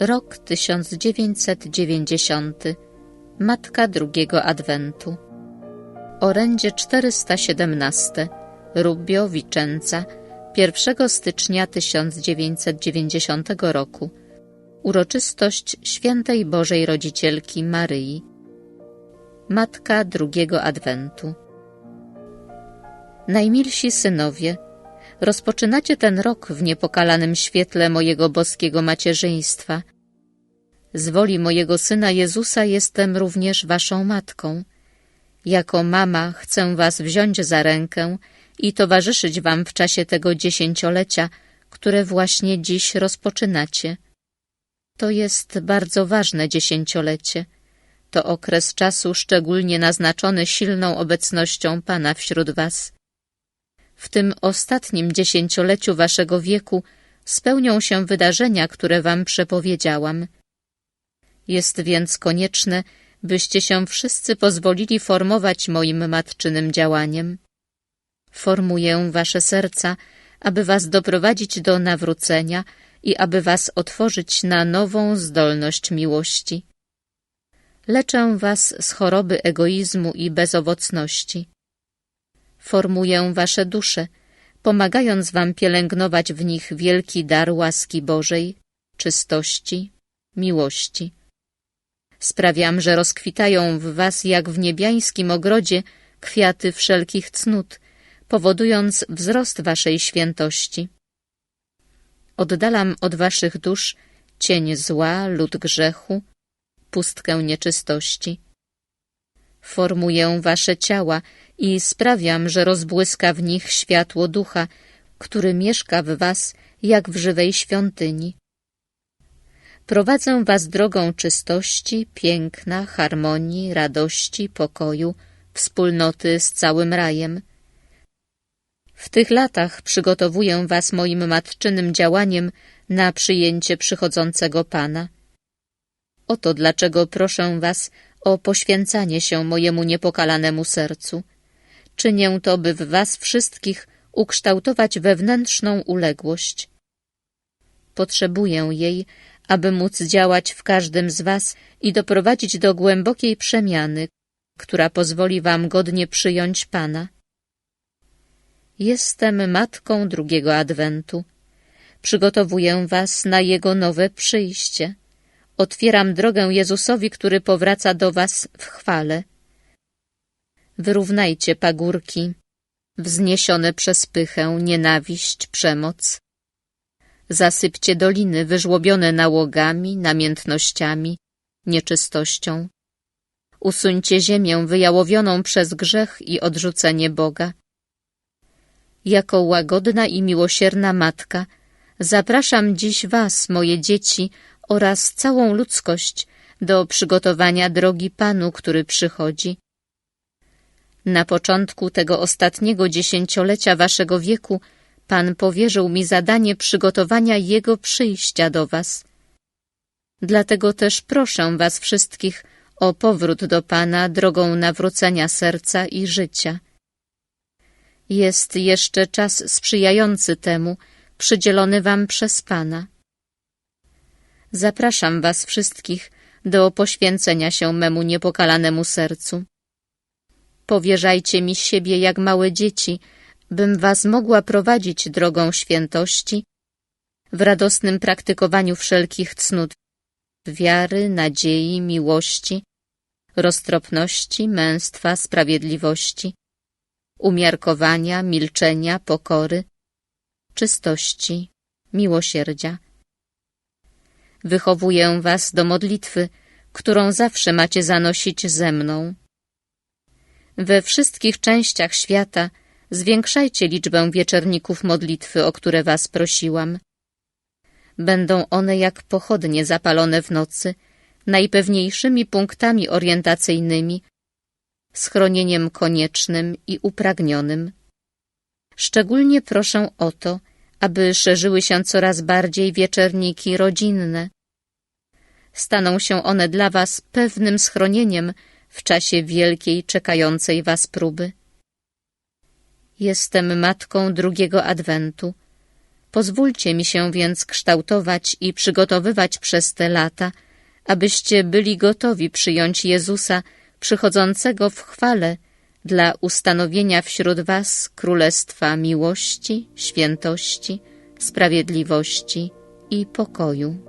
Rok 1990. Matka drugiego Adwentu. Orędzie 417. Rubio Vicenza 1 stycznia 1990 roku. Uroczystość Świętej Bożej Rodzicielki Maryi. Matka drugiego Adwentu. Najmilsi synowie, rozpoczynacie ten rok w niepokalanym świetle mojego boskiego macierzyństwa. Z woli mojego Syna Jezusa jestem również waszą matką. Jako mama chcę was wziąć za rękę i towarzyszyć wam w czasie tego dziesięciolecia, które właśnie dziś rozpoczynacie. To jest bardzo ważne dziesięciolecie. To okres czasu szczególnie naznaczony silną obecnością Pana wśród was. W tym ostatnim dziesięcioleciu waszego wieku spełnią się wydarzenia, które wam przepowiedziałam. Jest więc konieczne, byście się wszyscy pozwolili formować moim matczynym działaniem. Formuję wasze serca, aby was doprowadzić do nawrócenia i aby was otworzyć na nową zdolność miłości. Leczę was z choroby egoizmu i bezowocności formuję wasze dusze, pomagając wam pielęgnować w nich wielki dar łaski Bożej, czystości, miłości. Sprawiam, że rozkwitają w was jak w niebiańskim ogrodzie kwiaty wszelkich cnót, powodując wzrost waszej świętości. Oddalam od waszych dusz cień zła, lud grzechu, pustkę nieczystości. Formuję wasze ciała i sprawiam, że rozbłyska w nich światło ducha, który mieszka w was jak w żywej świątyni. Prowadzę was drogą czystości, piękna, harmonii, radości, pokoju, wspólnoty z całym rajem. W tych latach przygotowuję was moim matczynym działaniem na przyjęcie przychodzącego Pana. Oto dlaczego proszę was o poświęcanie się mojemu niepokalanemu sercu. Czynię to, by w was wszystkich ukształtować wewnętrzną uległość. Potrzebuję jej, aby móc działać w każdym z was i doprowadzić do głębokiej przemiany, która pozwoli wam godnie przyjąć Pana. Jestem matką drugiego adwentu. Przygotowuję was na jego nowe przyjście. Otwieram drogę Jezusowi, który powraca do was w chwale. Wyrównajcie pagórki, wzniesione przez pychę, nienawiść, przemoc. Zasypcie doliny wyżłobione nałogami, namiętnościami, nieczystością. Usuńcie ziemię wyjałowioną przez grzech i odrzucenie Boga. Jako łagodna i miłosierna matka zapraszam dziś was, moje dzieci, oraz całą ludzkość do przygotowania drogi Panu, który przychodzi. Na początku tego ostatniego dziesięciolecia waszego wieku Pan powierzył mi zadanie przygotowania Jego przyjścia do was. Dlatego też proszę was wszystkich o powrót do Pana drogą nawrócenia serca i życia. Jest jeszcze czas sprzyjający temu, przydzielony wam przez Pana. Zapraszam was wszystkich do poświęcenia się memu niepokalanemu sercu. Powierzajcie mi siebie jak małe dzieci, bym was mogła prowadzić drogą świętości, w radosnym praktykowaniu wszelkich cnót wiary, nadziei, miłości, roztropności, męstwa, sprawiedliwości, umiarkowania, milczenia, pokory, czystości, miłosierdzia. Wychowuję was do modlitwy, którą zawsze macie zanosić ze mną. We wszystkich częściach świata zwiększajcie liczbę wieczerników modlitwy, o które was prosiłam. Będą one jak pochodnie zapalone w nocy, najpewniejszymi punktami orientacyjnymi, schronieniem koniecznym i upragnionym. Szczególnie proszę o to, aby szerzyły się coraz bardziej wieczerniki rodzinne. Staną się one dla was pewnym schronieniem w czasie wielkiej czekającej was próby. Jestem matką drugiego adwentu. Pozwólcie mi się więc kształtować i przygotowywać przez te lata, abyście byli gotowi przyjąć Jezusa przychodzącego w chwale dla ustanowienia wśród was królestwa miłości, świętości, sprawiedliwości i pokoju.